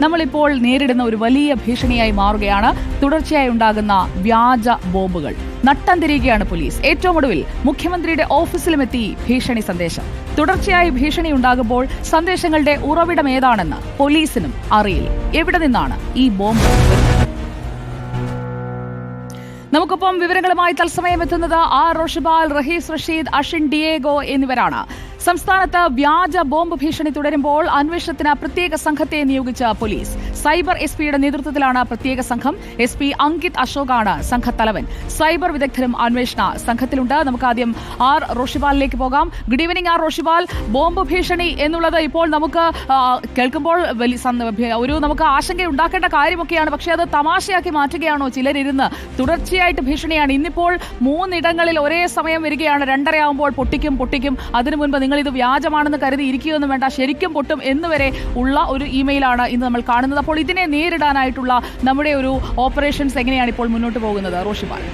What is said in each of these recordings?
നമ്മളിപ്പോൾ നേരിടുന്ന ഒരു വലിയ ഭീഷണിയായി മാറുകയാണ്. തുടർച്ചയായി ഉണ്ടാകുന്ന വ്യാജ ബോംബുകൾ. നട്ടം തിരിയുകയാണ് പോലീസ്. ഏറ്റവും ഒടുവിൽ മുഖ്യമന്ത്രിയുടെ ഓഫീസിലുമെത്തി ഭീഷണി സന്ദേശം. തുടർച്ചയായി ഭീഷണി ഉണ്ടാകുമ്പോൾ സന്ദേശങ്ങളുടെ ഉറവിടം ഏതാണെന്ന് പോലീസിനും അറിയില്ല. എവിടെ നിന്നാണ് ഈ ബോംബ്? നമുക്കൊപ്പം വിവരങ്ങളുമായി തത്സമയം എത്തുന്നത് ആർ റോഷിബാൽ റഹീസ് റഷീദ് അഷിൻ ഡിയേഗോ എന്നിവരാണ്. സംസ്ഥാനത്ത് വ്യാജ ബോംബ് ഭീഷണി തുടരുമ്പോൾ അന്വേഷണത്തിന് പ്രത്യേക സംഘത്തെ നിയോഗിച്ച പോലീസ്. സൈബർ എസ് പിയുടെ നേതൃത്വത്തിലാണ് പ്രത്യേക സംഘം. എസ് പി അങ്കിത് അശോകാണ് സംഘത്തലവൻ. സൈബർ വിദഗ്ധരും അന്വേഷണ സംഘത്തിലുണ്ട്. നമുക്ക് ആദ്യം ആർ റോഷിബാലിലേക്ക് പോകാം. Good evening R Roshibal bomb ഭീഷണി എന്നുള്ളത് ഇപ്പോൾ നമുക്ക് കേൾക്കുമ്പോൾ ഒരു നമുക്ക് ആശങ്ക ഉണ്ടാക്കേണ്ട കാര്യമൊക്കെയാണ്. പക്ഷേ അത് തമാശയാക്കി മാറ്റുകയാണോ ചിലരിരുന്ന് തുടർച്ചയായിട്ട് ഭീഷണിയാണ്. ഇന്നിപ്പോൾ മൂന്നിടങ്ങളിൽ ഒരേ സമയം വരികയാണ്. രണ്ടരയാവുമ്പോൾ പൊട്ടിക്കും പൊട്ടിക്കും. അതിനു മുൻപ് നിങ്ങൾ ഇത് വ്യാജമാണെന്ന് കരുതി ഇരിക്കുകയൊന്നും വേണ്ട ശരിക്കും പൊട്ടും എന്ന് വരെ ഉള്ള ഒരു ഇമെയിലാണ് ഇന്ന് നമ്മൾ കാണുന്നത്. അപ്പോൾ ഇതിനെ നേരിടാനായിട്ടുള്ള നമ്മുടെ ഒരു ഓപ്പറേഷൻസ് എങ്ങനെയാണ് ഇപ്പോൾ മുന്നോട്ട് പോകുന്നത്? റോഷിബാൽ.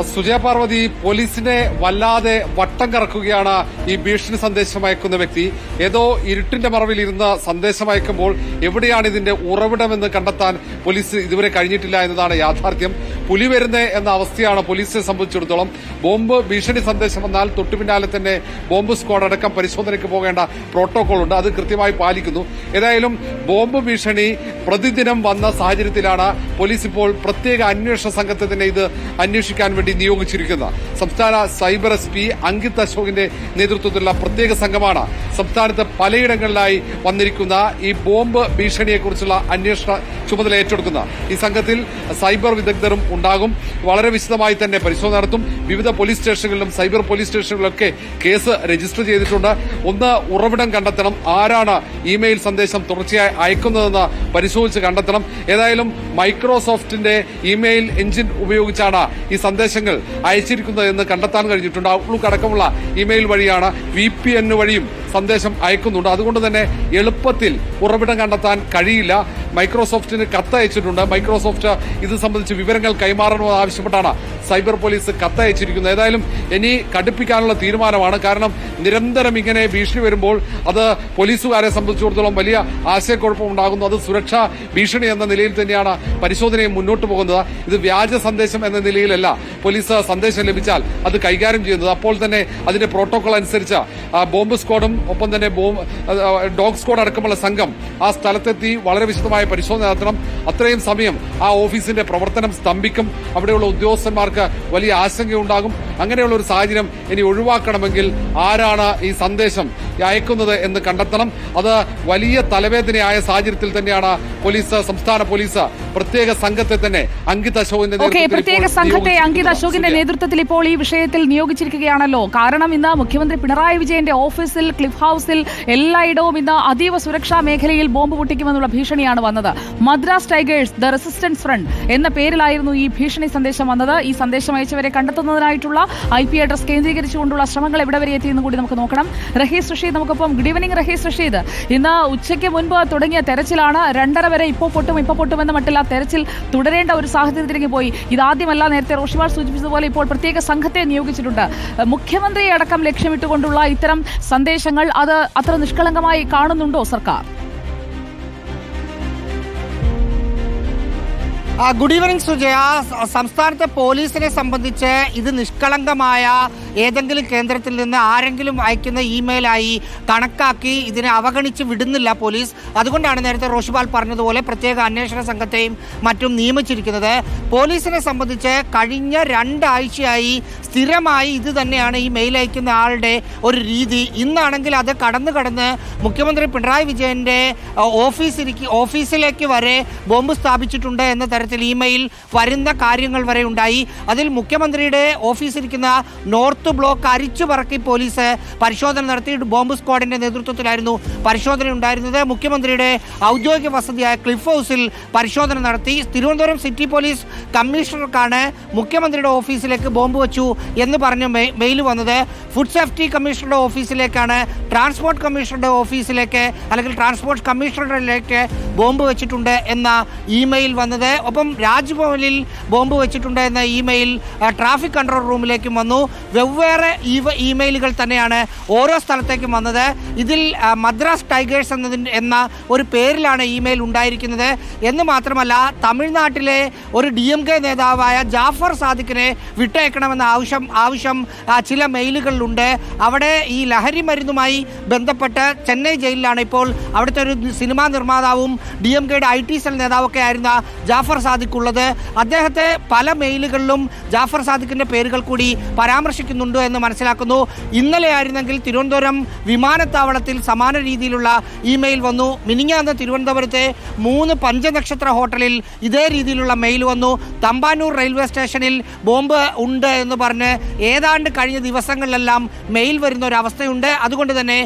സുജയ പാർവതി പോലീസിനെ വല്ലാതെ വട്ടം കറക്കുകയാണ് ഈ ഭീഷണി സന്ദേശം അയക്കുന്ന വ്യക്തി. ഏതോ ഇരുട്ടിന്റെ മറവിൽ ഇരുന്ന് സന്ദേശം അയക്കുമ്പോൾ എവിടെയാണ് ഇതിന്റെ ഉറവിടമെന്ന് കണ്ടെത്താൻ പോലീസ് ഇതുവരെ കഴിഞ്ഞിട്ടില്ല എന്നതാണ് യാഥാർത്ഥ്യം. പുലി വരുന്നേ എന്ന അവസ്ഥയാണ് പോലീസിനെ സംബന്ധിച്ചിടത്തോളം. ബോംബ് ഭീഷണി സന്ദേശം വന്നാൽ തൊട്ടുപിന്നാലെ തന്നെ ബോംബ് സ്ക്വാഡ് അടക്കം പരിശോധനയ്ക്ക് പോകേണ്ട പ്രോട്ടോകോൾ ഉണ്ട് അത് കൃത്യമായി പാലിക്കുന്നു. ഏതായാലും ബോംബ് ഭീഷണി പ്രതിദിനം വന്ന സാഹചര്യത്തിലാണ് പോലീസ് ഇപ്പോൾ പ്രത്യേക അന്വേഷണ സംഘത്തെ തന്നെ ഇത് അന്വേഷിക്കാൻ വേണ്ടി നിയോഗിച്ചിരിക്കുന്നത് സംസ്ഥാന സൈബർ എസ് പി അങ്കിത് അശോകിന്റെ നേതൃത്വത്തിലുള്ള പ്രത്യേക സംഘമാണ് സംസ്ഥാനത്ത് പലയിടങ്ങളിലായി വന്നിരിക്കുന്ന ഈ ബോംബ് ഭീഷണിയെക്കുറിച്ചുള്ള അന്വേഷണ ചുമതല ഏറ്റെടുക്കുന്നത് ഈ സംഘത്തിൽ സൈബർ വിദഗ്ധരും ഉണ്ടാകും. വളരെ വിശദമായി തന്നെ പരിശോധന നടത്തും. വിവിധ പോലീസ് സ്റ്റേഷനുകളിലും സൈബർ പോലീസ് സ്റ്റേഷനുകളിലൊക്കെ കേസ് രജിസ്റ്റർ ചെയ്തിട്ടുണ്ട്. ഒന്ന് ഉറവിടം കണ്ടെത്തണം. ആരാണ് ഇമെയിൽ സന്ദേശം തുടർച്ചയായി അയക്കുന്നതെന്ന് പരിശോധിച്ച് കണ്ടെത്തണം. ഏതായാലും മൈക്രോസോഫ്റ്റിന്റെ ഇമെയിൽ എഞ്ചിൻ ഉപയോഗിച്ചാണ് ഈ സന്ദേശങ്ങൾ അയച്ചിരിക്കുന്നത് എന്ന് കണ്ടെത്താൻ കഴിഞ്ഞിട്ടുണ്ട്. ഔട്ട്ലുക്ക് അടക്കമുള്ള ഇമെയിൽ വഴിയാണ് വി പി എൻ വഴിയും സന്ദേശം അയക്കുന്നുണ്ട്. അതുകൊണ്ട് തന്നെ എളുപ്പത്തിൽ ഉറവിടം കണ്ടെത്താൻ കഴിയില്ല. മൈക്രോസോഫ്റ്റിന് കത്തയച്ചിട്ടുണ്ട്. മൈക്രോസോഫ്റ്റ് ഇത് സംബന്ധിച്ച് വിവരങ്ങൾ കൈമാറണമെന്ന് ആവശ്യപ്പെട്ടാണ് സൈബർ പോലീസ് കത്തയച്ചിരിക്കുന്നത്. ഏതായാലും ഇനി കടുപ്പിക്കാനുള്ള തീരുമാനമാണ്. കാരണം നിരന്തരം ഇങ്ങനെ ഭീഷണി വരുമ്പോൾ അത് പോലീസുകാരെ സംബന്ധിച്ചിടത്തോളം വലിയ ആശയക്കുഴപ്പം ഉണ്ടാകുന്നു. അത് സുരക്ഷാ ഭീഷണി എന്ന നിലയിൽ തന്നെയാണ് പരിശോധനയും മുന്നോട്ട് പോകുന്നത്. ഇത് വ്യാജ സന്ദേശം എന്ന നിലയിലല്ല. പോലീസ് സന്ദേശം ലഭിച്ചാൽ അത് കൈകാര്യം ചെയ്യുന്നത്. അപ്പോൾ തന്നെ അതിന്റെ പ്രോട്ടോകോൾ അനുസരിച്ച് ബോംബ് സ്ക്വാഡും ഒപ്പം തന്നെ ഡോഗ് സ്ക്വാഡ് അടക്കമുള്ള സംഘം ആ സ്ഥലത്തെത്തി വളരെ വിശദമായ പരിശോധന നടത്തണം. അത്രയും സമയം ആ ഓഫീസിന്റെ പ്രവർത്തനം സ്തംഭിക്കും. അവിടെയുള്ള ഉദ്യോഗസ്ഥന്മാർക്ക് വലിയ ആശങ്കയുണ്ടാകും. അങ്ങനെയുള്ള ഒരു സാഹചര്യം ഇനി ഒഴിവാക്കണമെങ്കിൽ ആരാണ് ഈ സന്ദേശം അയക്കുന്നത് എന്ന് കണ്ടെത്തണം. അത് വലിയ തലവേദനയായ സാഹചര്യത്തിൽ തന്നെയാണ് പോലീസ് സംസ്ഥാന പോലീസ് പ്രത്യേക സംഘത്തെ തന്നെ അങ്കിത് അശോകിന്റെ പ്രത്യേക സംഘത്തെ അങ്കിത് അശോകിന്റെ നേതൃത്വത്തിൽ ഇപ്പോൾ ഈ വിഷയത്തിൽ നിയോഗിച്ചിരിക്കുകയാണല്ലോ. കാരണം ഇന്ന് മുഖ്യമന്ത്രി പിണറായി വിജയന്റെ ഓഫീസിൽ ക്ലിഫ് ഹൌസിൽ എല്ലായിടവും ഇന്ന് അതീവ സുരക്ഷാ മേഖലയിൽ ബോംബ് പൊട്ടിക്കുമെന്നുള്ള ഭീഷണിയാണ് വന്നത്. Madras tigers the resistance front എന്ന പേരിലായിരുന്നു ഈ ഭീഷണി സന്ദേശം വന്നത്. ഈ സന്ദേശം അയച്ചവരെ കണ്ടെത്തുന്നതിനായിട്ടുള്ള ഐ പി അഡ്രസ് കേന്ദ്രീകരിച്ചുകൊണ്ടുള്ള ശ്രമങ്ങൾ എവിടെ വരെ എത്തിയെന്ന് കൂടി നമുക്ക് നോക്കണം. റഹീസ് റഷീദ് നമുക്കൊപ്പം. Good evening Rahees Rasheed. ഇന്ന് ഉച്ചയ്ക്ക് മുൻപ് തുടങ്ങിയ തെരച്ചിലാണ് രണ്ടര വരെ ഇപ്പോൾ പൊട്ടും ഇപ്പോൾ പൊട്ടുമെന്ന് മട്ടില്ല തെരച്ചിൽ തുടരേണ്ട ഒരു സാഹചര്യത്തിലേക്ക് പോയി. ഇതാദ്യമല്ല നേരത്തെ റോഷിമാർ സൂചിപ്പിച്ചതുപോലെ ഇപ്പോൾ പ്രത്യേക സംഘത്തെ നിയോഗിച്ചിട്ടുണ്ട്. മുഖ്യമന്ത്രിയെ അടക്കം ലക്ഷ്യമിട്ടുകൊണ്ടുള്ള ഇത്തരം സന്ദേശങ്ങൾ അത് അത്ര നിഷ്കളങ്കമായി കാണുന്നുണ്ടോ സർക്കാർ? Good evening Sujaya. സംസ്ഥാനത്തെ പോലീസിനെ സംബന്ധിച്ച് ഇത് നിഷ്കളങ്കമായ ഏതെങ്കിലും കേന്ദ്രത്തിൽ നിന്ന് ആരെങ്കിലും അയക്കുന്ന ഇമെയിലായി കണക്കാക്കി ഇതിനെ അവഗണിച്ച് വിടുന്നില്ല പോലീസ്. അതുകൊണ്ടാണ് നേരത്തെ റോഷിപാൽ പറഞ്ഞതുപോലെ പ്രത്യേക അന്വേഷണ സംഘത്തെയും മറ്റും നിയമിച്ചിരിക്കുന്നത്. പോലീസിനെ സംബന്ധിച്ച് കഴിഞ്ഞ രണ്ടാഴ്ചയായി സ്ഥിരമായി ഇത് തന്നെയാണ് ഈ മെയിൽ അയക്കുന്ന ആളുടെ ഒരു രീതി. ഇന്നാണെങ്കിൽ അത് കടന്നു കടന്ന് മുഖ്യമന്ത്രി പിണറായി ഓഫീസിലേക്ക് ഓഫീസിലേക്ക് വരെ ബോംബ് സ്ഥാപിച്ചിട്ടുണ്ട് എന്ന തരത്തിൽ ഇമെയിൽ വരുന്ന കാര്യങ്ങൾ വരെ ഉണ്ടായി. അതിൽ മുഖ്യമന്ത്രിയുടെ ഓഫീസിരിക്കുന്ന നോർത്ത് ബ്ലോക്ക് അരിച്ചു പറക്കി പോലീസ് പരിശോധന നടത്തി ബോംബ് സ്ക്വാഡിന്റെ നേതൃത്വത്തിലായിരുന്നു പരിശോധന ഉണ്ടായിരുന്നത്. മുഖ്യമന്ത്രിയുടെ ഔദ്യോഗിക വസതിയായ ക്ലിഫ് ഹൗസിൽ പരിശോധന നടത്തി. തിരുവനന്തപുരം സിറ്റി പോലീസ് കമ്മീഷണർക്കാണ് മുഖ്യമന്ത്രിയുടെ ഓഫീസിലേക്ക് ബോംബ് വെച്ചു എന്ന് പറഞ്ഞ മെയിൽ വന്നത്. ഫുഡ് സേഫ്റ്റി കമ്മീഷണറുടെ ഓഫീസിലേക്കാണ് ട്രാൻസ്പോർട്ട് കമ്മീഷണറുടെ ഓഫീസിലേക്ക് അല്ലെങ്കിൽ ട്രാൻസ്പോർട്ട് കമ്മീഷണറിലേക്ക് ബോംബ് വെച്ചിട്ടുണ്ട് എന്ന ഇമെയിൽ വന്നത്. ഒപ്പം രാജ്ഭവനിൽ ബോംബ് വെച്ചിട്ടുണ്ട് എന്ന ഇമെയിൽ ട്രാഫിക് കൺട്രോൾ റൂമിലേക്കും വന്നു. വെവ്വേറെ ഇമെയിലുകൾ തന്നെയാണ് ഓരോ സ്ഥലത്തേക്കും വന്നത്. ഇതിൽ മദ്രാസ് ടൈഗേഴ്സ് എന്നതിന്റെ എന്ന ഒരു പേരിലാണ് ഇമെയിൽ ഉണ്ടായിരിക്കുന്നത്. എന്ന് മാത്രമല്ല തമിഴ്നാട്ടിലെ ഒരു ഡി എം കെ നേതാവായ ജാഫർ സാദിഖിനെ വിട്ടയക്കണമെന്ന ആവശ്യം ആവശ്യം ചില മെയിലുകളിലുണ്ട്. അവിടെ ഈ ലഹരി മരുന്നുമായി ബന്ധപ്പെട്ട് ചെന്നൈ ജയിലിലാണ് ഇപ്പോൾ അവിടുത്തെ ഒരു സിനിമാ നിർമ്മാതാവും ഡി എം കെയുടെ ഐ ടി സെൽ നേതാവൊക്കെ ആയിരുന്ന ജാഫർ സാദിഖ് ഉള്ളത് അദ്ദേഹത്തെ പല മെയിലുകളിലും ജാഫർ സാദിഖിന്റെ പേരുകൾ കൂടി പരാമർശിക്കുന്നുണ്ട് എന്ന് മനസ്സിലാക്കുന്നു. ഇന്നലെ ആയിരുന്നെങ്കിൽ തിരുവനന്തപുരം വിമാനത്താവളത്തിൽ സമാന രീതിയിലുള്ള ഇമെയിൽ വന്നു. മിനിങ്ങാന്ന് തിരുവനന്തപുരത്തെ മൂന്ന് പഞ്ചനക്ഷത്ര ഹോട്ടലിൽ ഇതേ രീതിയിലുള്ള മെയിൽ വന്നു. തമ്പാനൂർ റെയിൽവേ സ്റ്റേഷനിൽ ബോംബ് ഉണ്ട് എന്ന് പറഞ്ഞ് ഏതാണ്ട് കഴിഞ്ഞ ദിവസങ്ങളിലെല്ലാം മെയിൽ വരുന്ന ഒരു അവസ്ഥയുണ്ട്. അതുകൊണ്ട് തന്നെ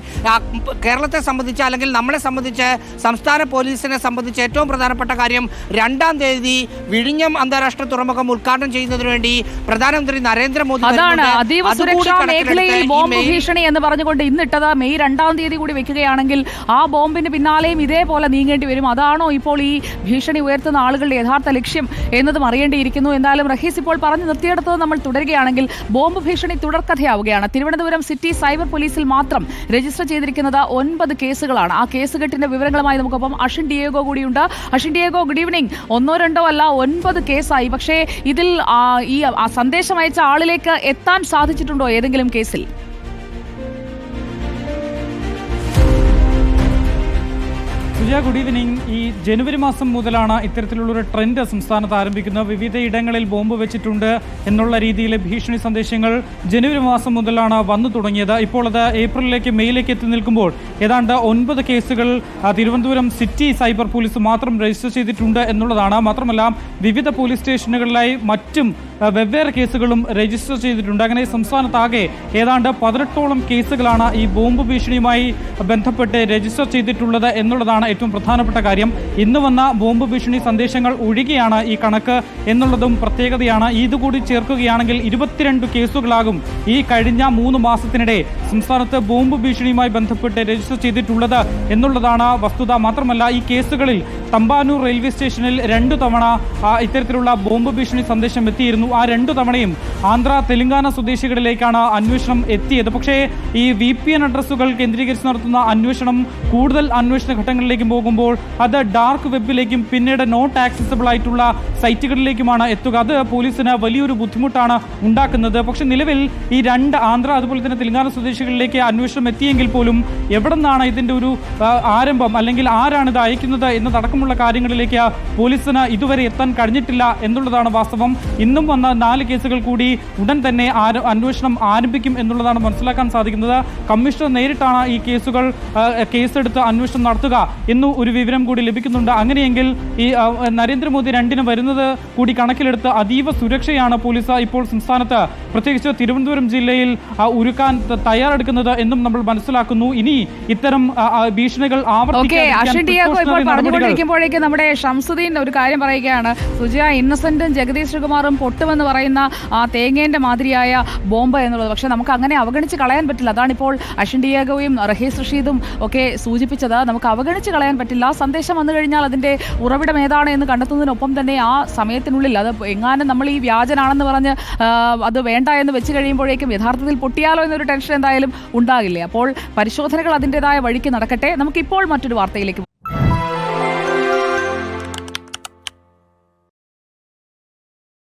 കേരളത്തെ സംബന്ധിച്ച് അല്ലെങ്കിൽ നമ്മളെ സംബന്ധിച്ച് സംസ്ഥാന പോലീസിനെ സംബന്ധിച്ച് ഏറ്റവും പ്രധാനപ്പെട്ട കാര്യം രണ്ടാം തീയതി വിഴിഞ്ഞം അന്താരാഷ്ട്ര തുറമുഖം ഉദ്ഘാടനം ചെയ്യുന്നതിന് വേണ്ടി പ്രധാനമന്ത്രി നരേന്ദ്രമോദി അതാണ്. അതീവ സുരക്ഷാ മേഖലയിൽ ബോംബ് ഭീഷണി എന്ന് പറഞ്ഞുകൊണ്ട് ഇന്നിട്ടത് മെയ് രണ്ടാം തീയതി കൂടി വെക്കുകയാണെങ്കിൽ ആ ബോംബിന് പിന്നാലെയും ഇതേപോലെ നീങ്ങേണ്ടി വരും. അതാണോ ഇപ്പോൾ ഈ ഭീഷണി ഉയർത്തുന്ന ആളുകളുടെ യഥാർത്ഥ ലക്ഷ്യം എന്നതും അറിയേണ്ടിയിരിക്കുന്നു. എന്തായാലും റഹീസ് ഇപ്പോൾ പറഞ്ഞു നിർത്തിയെടുത്തത് നമ്മൾ തുടരുകയാണെങ്കിൽ ബോംബ് ഭീഷണി തുടർക്കഥയാവുകയാണ്. തിരുവനന്തപുരം സിറ്റി സൈബർ പോലീസിൽ മാത്രം രജിസ്റ്റർ ചെയ്തിരിക്കുന്നത് ഒൻപത് കേസുകളാണ്. ആ കേസുകെട്ടിന്റെ വിവരങ്ങളുമായി നമുക്കൊപ്പം അഷിൻ ഡിയേഗോ കൂടിയുണ്ട്. അഷിൻ ഡിയേഗോ ഗുഡ് ഈവനിങ് ഒന്നോ രണ്ടോ അല്ല ഒൻപത് കേസായി. പക്ഷേ ഇതിൽ ഈ സന്ദേശം അയച്ച ആളിലേക്ക് എത്താൻ സാധിച്ചിട്ടുണ്ടോ ഏതെങ്കിലും കേസിൽ? സുജയ ഗുഡ് ഈവനിങ് ഈ ജനുവരി മാസം മുതലാണ് ഇത്തരത്തിലുള്ളൊരു ട്രെൻഡ് സംസ്ഥാനത്ത് ആരംഭിക്കുന്നത്. വിവിധ ഇടങ്ങളിൽ ബോംബ് വെച്ചിട്ടുണ്ട് എന്നുള്ള രീതിയിലെ ഭീഷണി സന്ദേശങ്ങൾ ജനുവരി മാസം മുതലാണ് വന്നു തുടങ്ങിയത്. ഇപ്പോൾ അത് ഏപ്രിലിലേക്ക് മെയ്യിലേക്ക് എത്തി നിൽക്കുമ്പോൾ ഏതാണ്ട് ഒൻപത് കേസുകൾ തിരുവനന്തപുരം സിറ്റി സൈബർ പോലീസ് മാത്രം രജിസ്റ്റർ ചെയ്തിട്ടുണ്ട് എന്നുള്ളതാണ്. മാത്രമല്ല വിവിധ പോലീസ് സ്റ്റേഷനുകളിലായി മറ്റും വെവ്വേറെ കേസുകളും രജിസ്റ്റർ ചെയ്തിട്ടുണ്ട്. അങ്ങനെ സംസ്ഥാനത്താകെ ഏതാണ്ട് പതിനെട്ടോളം കേസുകളാണ് ഈ ബോംബ് ഭീഷണിയുമായി ബന്ധപ്പെട്ട് രജിസ്റ്റർ ചെയ്തിട്ടുള്ളത് എന്നുള്ളതാണ് ഏറ്റവും പ്രധാനപ്പെട്ട കാര്യം ഇന്ന് വന്ന ബോംബ് ഭീഷണി സന്ദേശങ്ങൾ ഒഴികെയാണ് ഈ കണക്ക് എന്നുള്ളതും പ്രത്യേകതയാണ്. ഇതുകൂടി ചേർക്കുകയാണെങ്കിൽ ഇരുപത്തിരണ്ട് കേസുകളാകും ഈ കഴിഞ്ഞ മൂന്ന് മാസത്തിനിടെ സംസ്ഥാനത്ത് ബോംബ് ഭീഷണിയുമായി ബന്ധപ്പെട്ട് രജിസ്റ്റർ ചെയ്തിട്ടുള്ളത് എന്നുള്ളതാണ് വസ്തുത. മാത്രമല്ല ഈ കേസുകളിൽ തമ്പാനൂർ റെയിൽവേ സ്റ്റേഷനിൽ രണ്ടു തവണ ഇത്തരത്തിലുള്ള ബോംബ് ഭീഷണി സന്ദേശം എത്തിയിരുന്നു. ആ രണ്ടു തവണയും ആന്ധ്ര തെലങ്കാന സ്വദേശികളിലേക്കാണ് അന്വേഷണം എത്തിയത്. പക്ഷേ ഈ വി പി എൻ അഡ്രസ്സുകൾ കേന്ദ്രീകരിച്ച് നടത്തുന്ന അന്വേഷണം കൂടുതൽ അന്വേഷണ ഘട്ടങ്ങളിലേക്കും പോകുമ്പോൾ അത് ഡാർക്ക് വെബിലേക്കും പിന്നീട് നോട്ട് ആക്സസിബിൾ ആയിട്ടുള്ള സൈറ്റുകളിലേക്കുമാണ് എത്തുക. അത് പോലീസിന് വലിയൊരു ബുദ്ധിമുട്ടാണ് ഉണ്ടാക്കുന്നത്. പക്ഷേ നിലവിൽ ഈ രണ്ട് ആന്ധ്ര അതുപോലെ തന്നെ തെലങ്കാന സ്വദേശികളിലേക്ക് അന്വേഷണം എത്തിയെങ്കിൽ പോലും എവിടെ നിന്നാണ് ഇതിന്റെ ഒരു ആരംഭം? അല്ലെങ്കിൽ ആരാണ് ഇത് അയക്കുന്നത് എന്നതടക്കമുള്ള കാര്യങ്ങളിലേക്ക് പോലീസിന് ഇതുവരെ എത്താൻ കഴിഞ്ഞിട്ടില്ല എന്നുള്ളതാണ് വാസ്തവം. ഇന്നും വന്ന നാല് കേസുകൾ കൂടി ഉടൻ തന്നെ അന്വേഷണം ആരംഭിക്കും എന്നുള്ളതാണ് മനസ്സിലാക്കാൻ സാധിക്കുന്നത്. കമ്മീഷണർ നേരിട്ടാണ് ഈ കേസുകൾ കേസെടുത്ത് അന്വേഷണം നടത്തുക എന്നു ഒരു വിവരം കൂടി ലഭിക്കുന്നുണ്ട്. അങ്ങനെയെങ്കിൽ ഈ നരേന്ദ്രമോദി രണ്ടിന് വരുന്നത് കൂടി കണക്കിലെടുത്ത് അതീവ സുരക്ഷയാണ് പോലീസ് ഇപ്പോൾ സംസ്ഥാനത്ത്. പ്രത്യേകിച്ച് തിരുവനന്തപുരം ജില്ലയിൽ ഒരുക്കാൻ തയ്യാറെടുക്കുന്നത് എന്നും നമ്മൾ മനസ്സിലാക്കുന്നു. ഇനി ഇത്തരം ഭീഷണികൾ ഓക്കെ പറഞ്ഞുകൊണ്ടിരിക്കുമ്പോഴേക്കും നമ്മുടെ ഷംസുദ്ദീൻ ഒരു കാര്യം പറയുകയാണ്. സുജയ ഇന്നസെന്റും ജഗദീഷ് ശ്രീകുമാറും പൊട്ടുമെന്ന് പറയുന്ന ആ തേങ്ങേന്റെ മാതിരിയായ ബോംബ് എന്നുള്ളത്. പക്ഷെ നമുക്ക് അങ്ങനെ അവഗണിച്ച് കളയാൻ പറ്റില്ല. അതാണിപ്പോൾ അഷിൻ ഡിയാഗോയും റഹീസ് റഷീദും ഒക്കെ സൂചിപ്പിച്ചത്. നമുക്ക് അവഗണിച്ച് കളയാൻ പറ്റില്ല. ആ സന്ദേശം വന്നു കഴിഞ്ഞാൽ അതിന്റെ ഉറവിടം ഏതാണ് എന്ന് കണ്ടെത്തുന്നതിനൊപ്പം തന്നെ ആ സമയത്തിനുള്ളിൽ അത് എങ്ങാനും നമ്മൾ ഈ വ്യാജനാണെന്ന് പറഞ്ഞ് അത് വേണ്ട എന്ന് വെച്ച് കഴിയുമ്പോഴേക്കും യഥാർത്ഥത്തിൽ പൊട്ടിയാലോ എന്നൊരു ടെൻഷൻ എന്തായാലും ഉണ്ടാകില്ലേ? അപ്പോൾ പരിശോധനകൾ അതിന്റെതായ വഴിക്ക് നടക്കട്ടെ. നമുക്കിപ്പോൾ മറ്റൊരു വാർത്തയിലേക്ക്